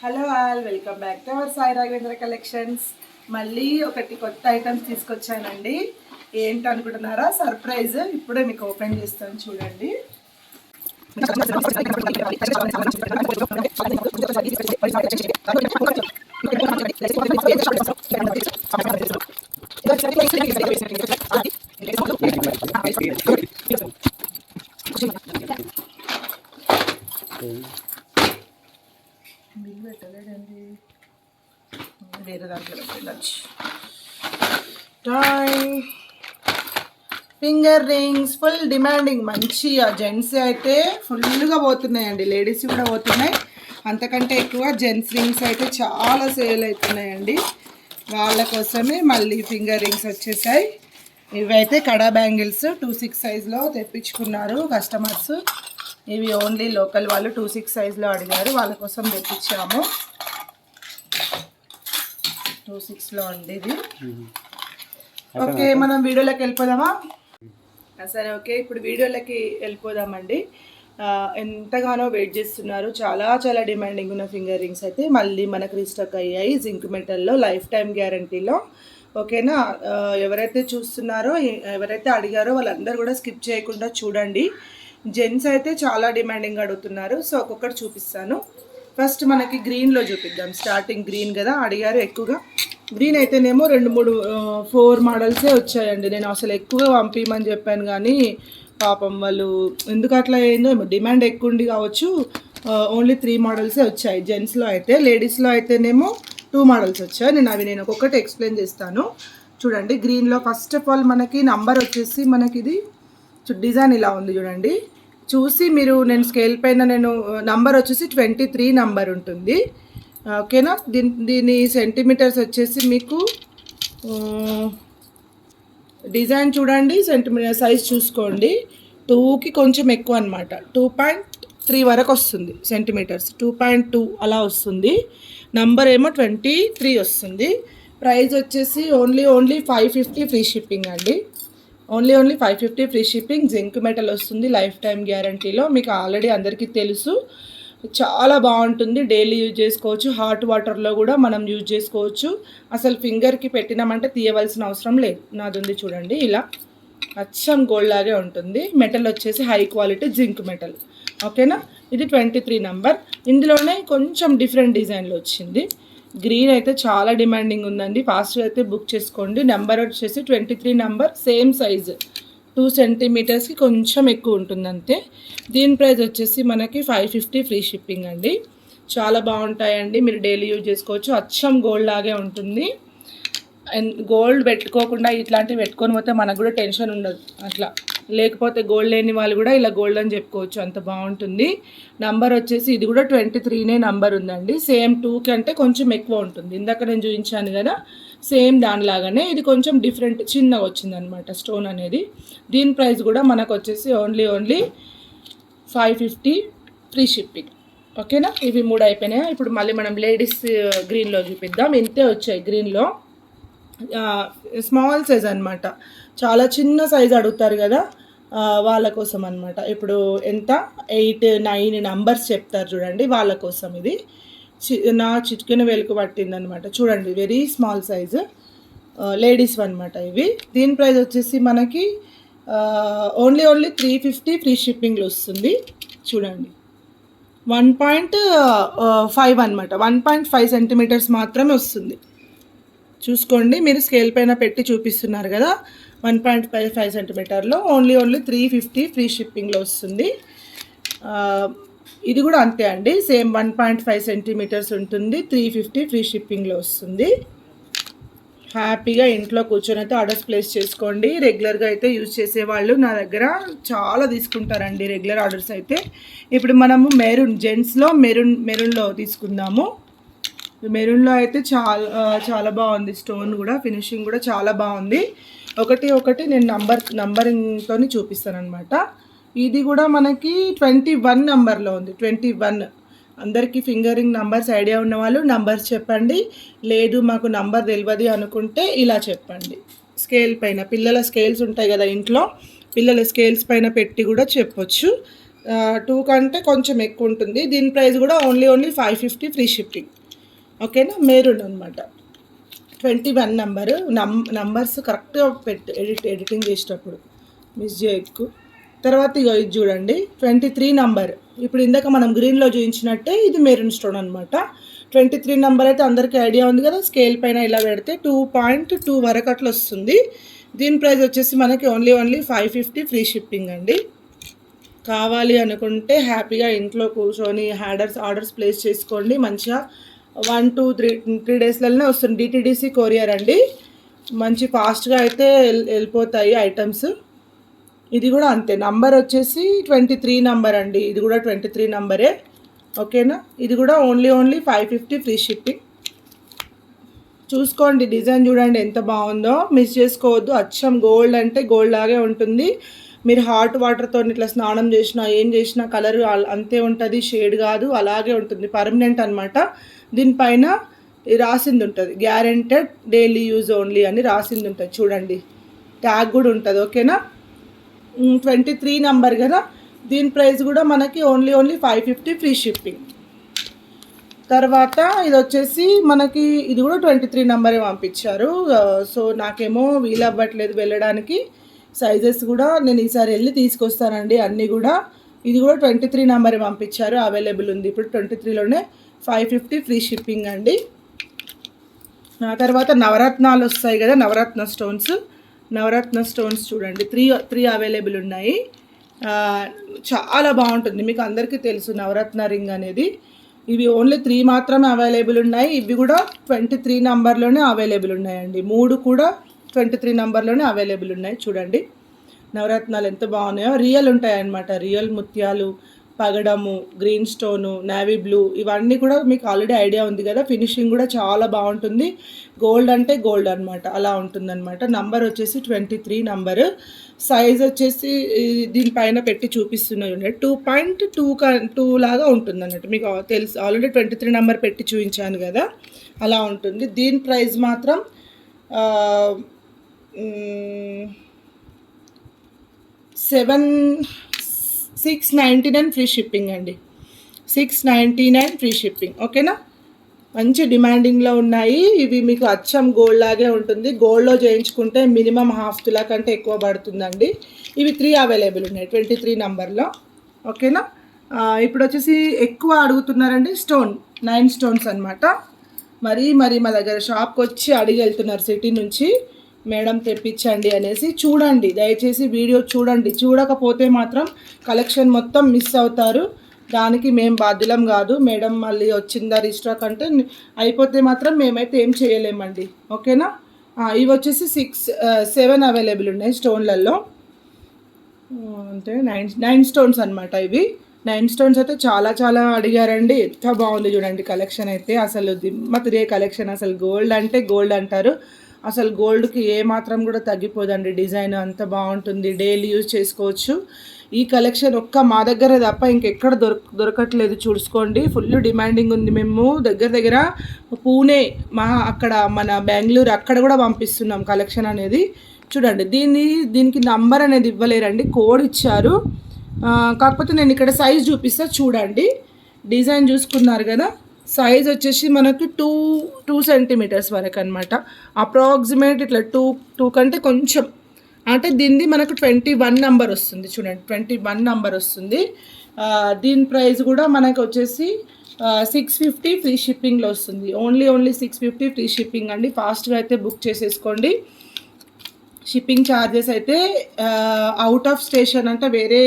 Hello all welcome back to our Sai Raghavendra collections మళ్ళీ ఒకటి కొత్త ఐటమ్స్ తీసుకొచ్చానండి. ఏంటి అనుకుంటున్నారా? సర్ప్రైజ్ ఇప్పుడే మీకు ఓపెన్ చేస్తాను చూడండి బిల్ పెట్టలేదండి వేరే దాంట్లో పెట్టచ్చు రింగ్స్ ఫుల్ డిమాండింగ్ మంచి జెంట్స్ అయితే ఫుల్గా పోతున్నాయండి. లేడీస్ కూడా పోతున్నాయి. అంతకంటే ఎక్కువ జెంట్స్ రింగ్స్ అయితే చాలా సేల్ అవుతున్నాయండి. వాళ్ళ కోసమే మళ్ళీ ఫింగర్ రింగ్స్ వచ్చేసాయి. ఇవైతే కడా బ్యాంగిల్స్ టూ సిక్స్ సైజ్లో తెప్పించుకున్నారు కస్టమర్స్ ఇవి ఓన్లీ లోకల్ వాళ్ళు టూ సిక్స్ సైజ్లో అడిగారు. వాళ్ళ కోసం తెప్పించాము. టూ సిక్స్లో అండి ఇది. ఓకే మనం వీడియోలోకి వెళ్ళిపోదామా? సరే ఓకే. ఇప్పుడు వీడియోలకి వెళ్ళిపోదామండి. ఎంతగానో వెయిట్ చేస్తున్నారు. చాలా చాలా డిమాండింగ్ ఉన్న ఫింగర్ రింగ్స్ అయితే మళ్ళీ మనకు రీస్టాక్ అయ్యాయి జింక్ మెటల్లో లైఫ్ టైం గ్యారంటీలో. ఓకేనా? ఎవరైతే చూస్తున్నారో ఎవరైతే అడిగారో వాళ్ళందరూ కూడా స్కిప్ చేయకుండా చూడండి. జెంట్స్ అయితే చాలా డిమాండింగ్ అడుగుతున్నారు. సో ఒక్కొక్కటి చూపిస్తాను. ఫస్ట్ మనకి గ్రీన్లో చూపిద్దాం. స్టార్టింగ్ గ్రీన్ కదా అడిగారు ఎక్కువగా. గ్రీన్ అయితేనేమో రెండు మూడు ఫోర్ మోడల్సే వచ్చాయండి. నేను అసలు ఎక్కువగా పంపించమని చెప్పాను కానీ పాపం వాళ్ళు ఎందుకు అట్లా అయిందో డిమాండ్ ఎక్కువ ఉండి కావచ్చు. ఓన్లీ త్రీ మోడల్సే వచ్చాయి. జెంట్స్లో అయితే లేడీస్లో అయితేనేమో టూ మోడల్స్ వచ్చాయి. నేను అవి నేను ఒక్కొక్కటి ఎక్స్ప్లెయిన్ చేస్తాను. చూడండి గ్రీన్లో ఫస్ట్ ఆఫ్ ఆల్ మనకి నంబర్ వచ్చేసి మనకి ఇది డిజైన్ ఇలా ఉంది చూడండి. చూసి మీరు నేను స్కేల్ పైన నేను నంబర్ వచ్చేసి ట్వంటీ త్రీ నంబర్ ఉంటుంది. ఓకేనా? దీని దీని సెంటీమీటర్స్ వచ్చేసి మీకు డిజైన్ చూడండి సెంటీమీటర్ సైజ్ చూసుకోండి. టూకి కొంచెం ఎక్కువ అనమాట టూ పాయింట్ త్రీ వరకు వస్తుంది సెంటీమీటర్స్. టూ పాయింట్ టూ అలా వస్తుంది. నంబర్ ఏమో ట్వంటీ త్రీ వస్తుంది. ప్రైస్ వచ్చేసి only only five fifty free shipping అండి. Only only five fifty free shipping zinc metal వస్తుంది. లైఫ్ టైం గ్యారంటీలో మీకు ఆల్రెడీ అందరికీ తెలుసు. చాలా బాగుంటుంది. డైలీ యూజ్ చేసుకోవచ్చు. హాట్ వాటర్లో కూడా మనం యూజ్ చేసుకోవచ్చు. అసలు ఫింగర్కి పెట్టినామంటే తీయవలసిన అవసరం లేదు. నాది ఉంది చూడండి ఇలా. అచ్చం గోల్డ్ లాగే ఉంటుంది. మెటల్ వచ్చేసి హై క్వాలిటీ జింక్ మెటల్. ఓకేనా? ఇది ట్వంటీ త్రీ నంబర్. ఇందులోనే కొంచెం డిఫరెంట్ డిజైన్లు వచ్చింది. గ్రీన్ అయితే చాలా డిమాండింగ్ ఉందండి. ఫాస్ట్గా అయితే బుక్ చేసుకోండి. నెంబర్ వచ్చేసి twenty three number. Same size. Two సెంటీమీటర్స్కి కొంచెం ఎక్కువ ఉంటుంది అంతే దీని ప్రైస్ వచ్చేసి మనకి ఫైవ్ ఫిఫ్టీ ఫ్రీ షిప్పింగ్ అండి. చాలా బాగుంటాయండి. మీరు డైలీ యూజ్ చేసుకోవచ్చు. అచ్చం గోల్డ్ లాగే ఉంటుంది. అండ్ గోల్డ్ పెట్టుకోకుండా ఇట్లాంటివి పెట్టుకొని పోతే మనకు కూడా టెన్షన్ ఉండదు. అట్లా. లేకపోతే గోల్డ్ లేని వాళ్ళు కూడా ఇలా గోల్డ్ అని చెప్పుకోవచ్చు. అంత బాగుంటుంది. నంబర్ వచ్చేసి ఇది కూడా ట్వంటీ త్రీనే నంబర్ ఉందండి. సేమ్ టూ కంటే కొంచెం ఎక్కువ ఉంటుంది. ఇందాక నేను చూపించాను కదా. సేమ్ దానిలాగానే ఇది కొంచెం డిఫరెంట్ చిన్నగా వచ్చిందనమాట స్టోన్ అనేది. దీని ప్రైస్ కూడా మనకు వచ్చేసి only only five fifty free shipping ఓకేనా? ఇవి మూడు అయిపోయినాయి? ఇప్పుడు మళ్ళీ మనం లేడీస్ గ్రీన్లో uh, చూపిద్దాం. ఇంతే వచ్చాయి గ్రీన్లో స్మాల్ సైజ్ అనమాట. చాలా చిన్న సైజ్ అడుగుతారు కదా వాళ్ళ కోసం అనమాట. ఇప్పుడు ఎంత? ఎయిట్ నైన్ నంబర్స్ చెప్తారు చూడండి వాళ్ళ కోసం ఇది. నా చిటికెన వెలుకు పట్టిందనమాట చూడండి వెరీ స్మాల్ సైజు లేడీస్ అనమాట ఇవి. దీని ప్రైస్ వచ్చేసి మనకి only only three fifty free షిప్పింగ్లో వస్తుంది. చూడండి. వన్ పాయింట్ ఫైవ్ అనమాట వన్ పాయింట్ ఫైవ్ సెంటీమీటర్స్ మాత్రమే వస్తుంది. చూసుకోండి మీరు స్కేల్ పైన పెట్టి చూపిస్తున్నారు కదా. One point five five సెంటీమీటర్లో only only three fifty free షిప్పింగ్లో వస్తుంది. ఇది కూడా అంతే అండి. Same one point five centimetres ఉంటుంది. త్రీ ఫిఫ్టీ ఫ్రీ షిప్పింగ్లో వస్తుంది. హ్యాపీగా ఇంట్లో కూర్చొని అయితే ఆర్డర్స్ ప్లేస్ చేసుకోండి. రెగ్యులర్గా అయితే యూజ్ చేసేవాళ్ళు నా దగ్గర చాలా తీసుకుంటారండి రెగ్యులర్ ఆర్డర్స్ అయితే. ఇప్పుడు మనము మెరూన్ జెంట్స్లో మెరూన్ మెరూన్లో తీసుకుందాము. మెరూన్లో అయితే చాలా చాలా బాగుంది. స్టోన్ కూడా ఫినిషింగ్ కూడా చాలా బాగుంది. ఒకటి ఒకటి నేను నంబర్ నంబరింగ్తో చూపిస్తాను అనమాట ఇది కూడా మనకి ట్వంటీ వన్ నెంబర్లో ఉంది. Twenty one. అందరికీ ఫింగరింగ్ నంబర్స్ ఐడియా ఉన్న వాళ్ళు నంబర్స్ చెప్పండి. లేదు మాకు నంబర్ తెలియదు అనుకుంటే ఇలా చెప్పండి. స్కేల్ పైన పిల్లల స్కేల్స్ ఉంటాయి కదా ఇంట్లో పిల్లల స్కేల్స్ పైన పెట్టి కూడా చెప్పొచ్చు. టూ కంటే కొంచెం ఎక్కువ ఉంటుంది. దీని ప్రైస్ కూడా only only five fifty free shipping. ఓకేనా? మేరూన్ అనమాట ట్వంటీ వన్ నెంబరు. నం నంబర్స్ కరెక్ట్గా పెట్టు ఎడిట్ ఎడిటింగ్ చేసేటప్పుడు. మిస్ చేయకు తర్వాత ఇగో ఇది చూడండి. Twenty three number. ఇప్పుడు ఇందాక మనం గ్రీన్లో చూపించినట్టే ఇది మెరూన్ స్టోన్ అనమాట ట్వంటీ త్రీ నెంబర్ అయితే అందరికీ ఐడియా ఉంది కదా స్కేల్ పైన ఇలా పెడితే టూ పాయింట్ టూ వరకు అట్లా వస్తుంది. దీని ప్రైస్ వచ్చేసి మనకి only only five fifty free shipping అండి. కావాలి అనుకుంటే హ్యాపీగా ఇంట్లో కూర్చొని హ్యాడర్స్ ఆర్డర్స్ ప్లేస్ చేసుకోండి. మంచిగా వన్ టూ త్రీ త్రీ డేస్లలోనే వస్తుంది. డిటీడీసీ కొరియర్ అండి. మంచి ఫాస్ట్గా అయితే వెళ్ళిపోతాయి ఐటమ్స్. ఇది కూడా అంతే. నంబర్ వచ్చేసి ట్వంటీ త్రీ నంబర్ అండి. ఇది కూడా ట్వంటీ త్రీ నంబరే ఓకేనా? ఇది కూడా only only five fifty free shipping చూసుకోండి డిజైన్ చూడండి ఎంత బాగుందో. మిస్ చేసుకోవద్దు. అచ్చం గోల్డ్ అంటే గోల్డ్ లాగే ఉంటుంది. మీరు హాట్ వాటర్తో ఇట్లా స్నానం చేసినా ఏం చేసినా కలర్ అంతే ఉంటుంది. షేడ్ కాదు. అలాగే ఉంటుంది. పర్మనెంట్ అనమాట దీనిపైన రాసింది ఉంటుంది. గ్యారెంటెడ్ డైలీ యూజ్ ఓన్లీ అని రాసింది ఉంటుంది. చూడండి. ట్యాగ్ కూడా ఉంటుంది. ఓకేనా? ట్వంటీ త్రీ నెంబర్ కదా? దీని ప్రైస్ కూడా మనకి only only five fifty free shipping తర్వాత ఇది వచ్చేసి మనకి ఇది కూడా ట్వంటీ త్రీ నెంబరే పంపించారు. సో నాకేమో వీలు అవ్వట్లేదు వెళ్ళడానికి. సైజెస్ కూడా నేను ఈసారి వెళ్ళి తీసుకొస్తానండి అన్నీ కూడా. ఇది కూడా ట్వంటీ త్రీ నెంబరే పంపించారు. అవైలబుల్ ఉంది. ఇప్పుడు ట్వంటీ త్రీలోనే ఫైవ్ ఫిఫ్టీ ఫ్రీ షిప్పింగ్ అండి. ఆ తర్వాత నవరత్నాలు వస్తాయి కదా? నవరత్న స్టోన్స్ నవరత్న స్టోన్స్ చూడండి. త్రీ త్రీ అవైలబుల్ ఉన్నాయి. చాలా బాగుంటుంది. మీకు అందరికీ తెలుసు నవరత్న రింగ్ అనేది. ఇవి ఓన్లీ త్రీ మాత్రమే అవైలబుల్ ఉన్నాయి. ఇవి కూడా ట్వంటీ త్రీ నంబర్లోనే అవైలబుల్ ఉన్నాయండి. మూడు కూడా ట్వంటీ త్రీ నంబర్లోనే అవైలబుల్ ఉన్నాయి. చూడండి. నవరత్నాలు ఎంత బాగున్నాయో. రియల్ ఉంటాయన్నమాట. రియల్ ముత్యాలు పగడము గ్రీన్ స్టోను నావీ బ్లూ ఇవన్నీ కూడా మీకు ఆల్రెడీ ఐడియా ఉంది కదా. ఫినిషింగ్ కూడా చాలా బాగుంటుంది. గోల్డ్ అంటే గోల్డ్ అనమాట అలా ఉంటుందన్నమాట. నంబర్ వచ్చేసి ట్వంటీ త్రీ నంబరు సైజ్ వచ్చేసి దీనిపైన పెట్టి చూపిస్తున్నారు టూ పాయింట్ టూ టూ లాగా ఉంటుంది అన్నట్టు మీకు తెలుసు ఆల్రెడీ ట్వంటీ త్రీ నెంబర్ పెట్టి చూపించాను కదా. అలా ఉంటుంది. దీని ప్రైస్ మాత్రం seven six ninety nine free shipping అండి. Six ninety nine free shipping ఓకేనా? మంచి డిమాండింగ్లో ఉన్నాయి. ఇవి మీకు అచ్చం గోల్డ్ లాగే ఉంటుంది. గోల్డ్లో చేయించుకుంటే మినిమం హాఫ్ తులా కంటే ఎక్కువ పడుతుందండి. ఇవి త్రీ అవైలబుల్ ఉన్నాయి. ట్వంటీ త్రీ నంబర్లో ఓకేనా? ఇప్పుడు వచ్చేసి ఎక్కువ అడుగుతున్నారండి. స్టోన్ నైన్ స్టోన్స్ అనమాట మరీ మరి మా దగ్గర షాప్కి వచ్చి అడిగి వెళ్తున్నారు సిటీ నుంచి. మేడం తెప్పించండి అనేసి చూడండి దయచేసి వీడియో చూడండి. చూడకపోతే మాత్రం కలెక్షన్ మొత్తం మిస్ అవుతారు. దానికి మేము బాధ్యులం కాదు. మేడం మళ్ళీ వచ్చిందా రిజిస్ట్రాక్ అంటే అయిపోతే మాత్రం మేమైతే ఏం చేయలేమండి. ఓకేనా? ఇవి వచ్చేసి సిక్స్ సెవెన్ అవైలబుల్ ఉన్నాయి స్టోన్లలో. అంటే నైన్ నైన్ స్టోన్స్ అనమాట ఇవి. నైన్ స్టోన్స్ అయితే చాలా చాలా అడిగారండి. ఎంత బాగుంది చూడండి కలెక్షన్ అయితే. అసలు దిమ్మతిరే కలెక్షన్. అసలు గోల్డ్ అంటే గోల్డ్ అంటారు. అసలు గోల్డ్కి ఏ మాత్రం కూడా తగ్గిపోదండి. డిజైన్ అంత బాగుంటుంది. డైలీ యూజ్ చేసుకోవచ్చు. ఈ కలెక్షన్ ఒక్క మా దగ్గర తప్ప ఇంకెక్కడ దొరక దొరకట్లేదు. చూసుకోండి. ఫుల్ డిమాండింగ్ ఉంది మేము. దగ్గర దగ్గర పూణే మా అక్కడ మన బెంగళూరు అక్కడ కూడా పంపిస్తున్నాం కలెక్షన్ అనేది. చూడండి. దీన్ని దీనికి నంబర్ అనేది ఇవ్వలేరండి. కోడ్ ఇచ్చారు. కాకపోతే నేను ఇక్కడ సైజ్ చూపిస్తా. చూడండి. డిజైన్ చూసుకున్నారు కదా. సైజ్ వచ్చేసి మనకి టూ టూ సెంటీమీటర్స్ వరకు అనమాట అప్రాక్సిమేట్ ఇట్లా టూ టూ కంటే కొంచెం. అంటే దీనిది మనకు ట్వంటీ వన్ నెంబర్ వస్తుంది చూడండి ట్వంటీ వన్ నెంబర్ వస్తుంది. దీని ప్రైస్ కూడా మనకు వచ్చేసి సిక్స్ ఫిఫ్టీ ఫ్రీ షిప్పింగ్లో వస్తుంది. Only only six fifty free shipping అండి. ఫాస్ట్గా అయితే బుక్ చేసేసుకోండి. షిప్పింగ్ ఛార్జెస్ అయితే అవుట్ ఆఫ్ స్టేషన్ అంటే వేరే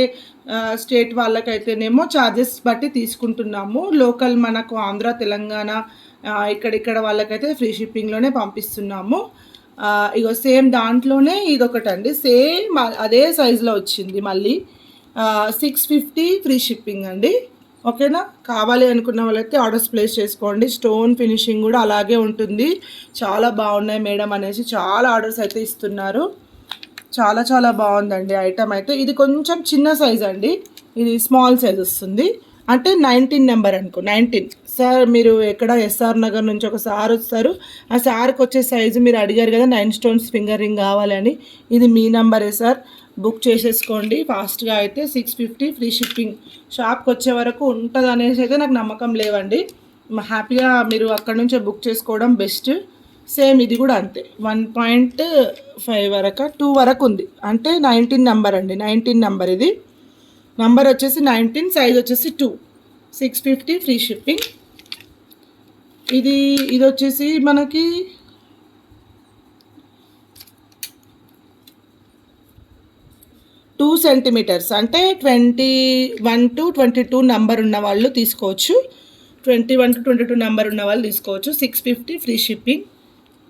స్టేట్ వాళ్ళకైతేనేమో ఛార్జెస్ బట్టి తీసుకుంటున్నాము. లోకల్ మనకు ఆంధ్ర తెలంగాణ ఇక్కడిక్కడ వాళ్ళకైతే ఫ్రీ షిప్పింగ్లోనే పంపిస్తున్నాము. ఇగో సేమ్ దాంట్లోనే ఇదొకటండి. సేమ్ అదే సైజులో వచ్చింది మళ్ళీ. సిక్స్ ఫిఫ్టీ ఫ్రీ షిప్పింగ్ అండి. ఓకేనా? కావాలి అనుకున్న వాళ్ళైతే ఆర్డర్స్ ప్లేస్ చేసుకోండి. స్టోన్ ఫినిషింగ్ కూడా అలాగే ఉంటుంది. చాలా బాగున్నాయి మేడం అనేసి చాలా ఆర్డర్స్ అయితే ఇస్తున్నారు. చాలా చాలా బాగుందండి ఐటమ్ అయితే. ఇది కొంచెం చిన్న సైజ్ అండి. ఇది స్మాల్ సైజ్ వస్తుంది. అంటే నైన్టీన్ నెంబర్ అనుకో నైన్టీన్. సార్ మీరు ఎక్కడ ఎస్ఆర్ నగర్ నుంచి ఒక సార్ వస్తారు. ఆ సార్కి వచ్చే సైజు మీరు అడిగారు కదా నైన్ స్టోన్స్ ఫింగర్ రింగ్ కావాలని. ఇది మీ నెంబరే సార్. బుక్ చేసేసుకోండి. ఫాస్ట్గా అయితే సిక్స్ ఫిఫ్టీ ఫ్రీ షిప్పింగ్ షాప్కి వచ్చే వరకు ఉంటుంది అనేసి అయితే నాకు నమ్మకం లేవండి. హ్యాపీగా మీరు అక్కడ నుంచే బుక్ చేసుకోవడం బెస్ట్. సేమ్ ఇది కూడా అంతే. వన్ పాయింట్ ఫైవ్ వరకు టూ వరకు ఉంది. అంటే నైన్టీన్ నెంబర్ అండి. నైన్టీన్ నెంబర్ ఇది. నంబర్ వచ్చేసి నైన్టీన్ సైజ్ వచ్చేసి two. Six fifty free shipping. ఇది ఇది వచ్చేసి మనకి టూ సెంటీమీటర్స్ అంటే twenty one to twenty two number ఉన్న వాళ్ళు తీసుకోవచ్చు. Twenty one to twenty two number ఉన్న వాళ్ళు తీసుకోవచ్చు. Six fifty free shipping.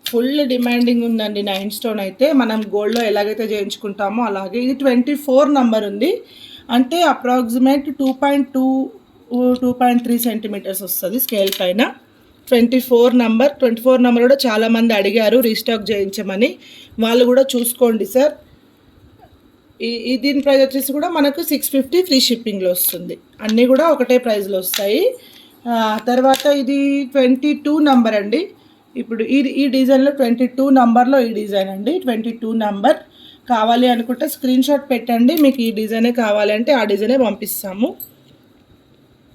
Full demanding ఉందండి నైన్ స్టోన్ అయితే. మనం గోల్డ్లో ఎలాగైతే చేయించుకుంటామో అలాగే. ఇది ట్వంటీ ఫోర్ నంబర్ ఉంది. అంటే approximate two point two two point three centimetres వస్తుంది స్కేల్ పైన. Twenty four number twenty four number కూడా చాలామంది అడిగారు రీస్టాక్ చేయించమని. వాళ్ళు కూడా చూసుకోండి సార్. ఈ దీని ప్రైస్ వచ్చేసి కూడా మనకు సిక్స్ ఫిఫ్టీ ఫ్రీ షిప్పింగ్లో వస్తుంది. అన్నీ కూడా ఒకటే ప్రైస్లో వస్తాయి. తర్వాత ఇది ట్వంటీ టూ నంబర్ అండి. ఇప్పుడు ఈ ఈ డిజైన్లో ట్వంటీ టూ నంబర్లో ఈ డిజైన్ అండి. ట్వంటీ టూ నంబర్ కావాలి అనుకుంటే స్క్రీన్ షాట్ పెట్టండి. మీకు ఈ డిజైనే కావాలి అంటే ఆ డిజైనే పంపిస్తాము.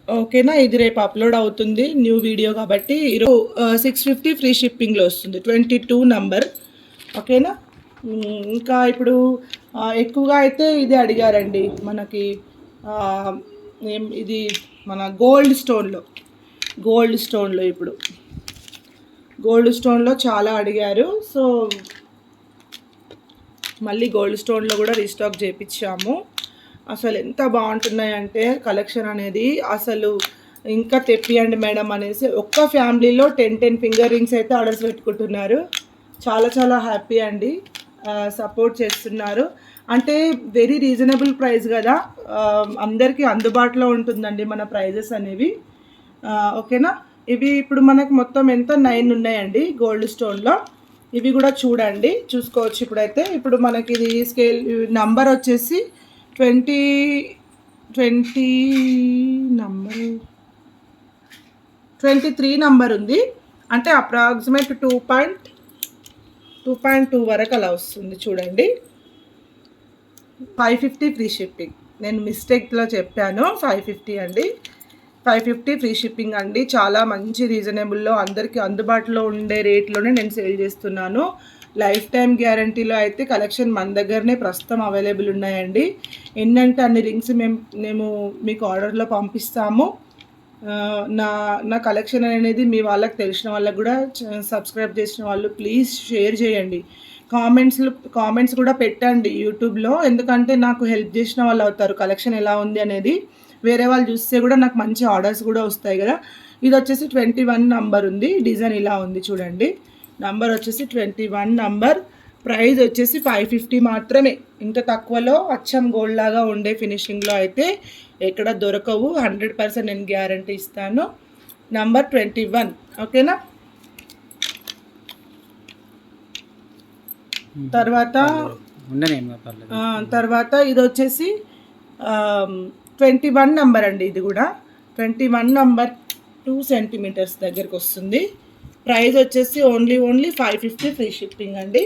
ఓకేనా ఇది రేపు అప్లోడ్ అవుతుంది. న్యూ వీడియో కాబట్టి ఈరోజు సిక్స్ ఫిఫ్టీ ఫ్రీ షిప్పింగ్లో వస్తుంది. ట్వంటీ టూ నంబర్ ఓకేనా ఇంకా ఇప్పుడు ఎక్కువగా అయితే ఇది అడిగారండి. మనకి ఏం ఇది మన గోల్డ్ స్టోన్లో గోల్డ్ స్టోన్లో ఇప్పుడు. గోల్డ్ స్టోన్లో చాలా అడిగారు. సో మళ్ళీ గోల్డ్ స్టోన్లో కూడా రీస్టాక్ చేయించాము అసలు ఎంత బాగుంటున్నాయంటే కలెక్షన్ అనేది అసలు ఇంకా తెప్పియండి మేడం అనేసి ఒక్క ఫ్యామిలీలో టెన్ టెన్ ఫింగర్ రింగ్స్ అయితే ఆర్డర్స్ పెట్టుకుంటున్నారు. చాలా చాలా హ్యాపీ అండి. సపోర్ట్ చేస్తున్నారు. అంటే వెరీ రీజనబుల్ ప్రైస్ కదా. అందరికీ అందుబాటులో ఉంటుందండి మన ప్రైజెస్ అనేవి. ఓకేనా? ఇవి ఇప్పుడు మనకు మొత్తం ఎంత? నైన్ ఉన్నాయండి గోల్డ్ స్టోన్లో ఇవి కూడా చూడండి చూసుకోవచ్చు ఇప్పుడైతే. ఇప్పుడు మనకి ఇది స్కేల్ నంబర్ వచ్చేసి twenty twenty number twenty three number ఉంది. అంటే approximate two point two point two వరకు అలా వస్తుంది చూడండి. ఫైవ్ ఫిఫ్టీ ఫ్రీ షిప్పింగ్ నేను మిస్టేక్లో చెప్పాను ఫైవ్ ఫిఫ్టీ అండి. ఫైవ్ ఫిఫ్టీ ఫ్రీ షిప్పింగ్ అండి. చాలా మంచి రీజనబుల్లో అందరికీ అందుబాటులో ఉండే రేట్లోనే నేను సేల్ చేస్తున్నాను. లైఫ్ టైం గ్యారంటీలో అయితే కలెక్షన్ మన దగ్గరనే ప్రస్తుతం అవైలబుల్ ఉన్నాయండి. ఎన్నంటే అన్ని రింగ్స్ మేము మేము మీకు ఆర్డర్లో పంపిస్తాము. నా నా కలెక్షన్ అనేది మీ వాళ్ళకి తెలిసిన వాళ్ళకి కూడా సబ్స్క్రైబ్ చేసిన వాళ్ళు ప్లీజ్ షేర్ చేయండి. కామెంట్స్లో కామెంట్స్ కూడా పెట్టండి యూట్యూబ్లో ఎందుకంటే నాకు హెల్ప్ చేసిన వాళ్ళు అవుతారు. కలెక్షన్ ఎలా ఉంది అనేది వేరే వాళ్ళు చూస్తే కూడా నాకు మంచి ఆర్డర్స్ కూడా వస్తాయి కదా. ఇది వచ్చేసి ట్వంటీ వన్ నంబర్ ఉంది. డిజైన్ ఇలా ఉంది చూడండి. నంబర్ వచ్చేసి ట్వంటీ వన్ నంబర్ ప్రైస్ వచ్చేసి ఫైవ్ ఫిఫ్టీ మాత్రమే. ఇంత తక్కువలో అచ్చం గోల్డ్ లాగా ఉండే ఫినిషింగ్లో అయితే ఎక్కడ దొరకవు. హండ్రెడ్ పర్సెంట్ నేను గ్యారంటీ ఇస్తాను. నంబర్ ట్వంటీ వన్ ఓకేనా తర్వాత తర్వాత ఇది వచ్చేసి ట్వంటీ వన్ నంబర్ అండి ఇది కూడా. Twenty one number two centimetres దగ్గరకు వస్తుంది. ప్రైస్ వచ్చేసి only only five fifty free shipping అండి.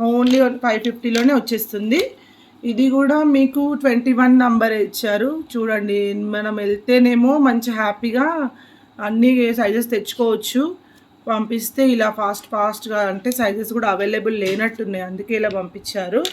ఓన్లీ ఫైవ్ ఫిఫ్టీలోనే వచ్చేస్తుంది. ఇది కూడా మీకు ట్వంటీ వన్ నంబర్ ఇచ్చారు. చూడండి మనం వెళ్తేనేమో మంచి హ్యాపీగా అన్ని సైజెస్ తెచ్చుకోవచ్చు. పంపిస్తే ఇలా ఫాస్ట్ ఫాస్ట్గా అంటే సైజెస్ కూడా అవైలబుల్ లేనట్టున్నాయి. అందుకే ఇలా పంపించారు.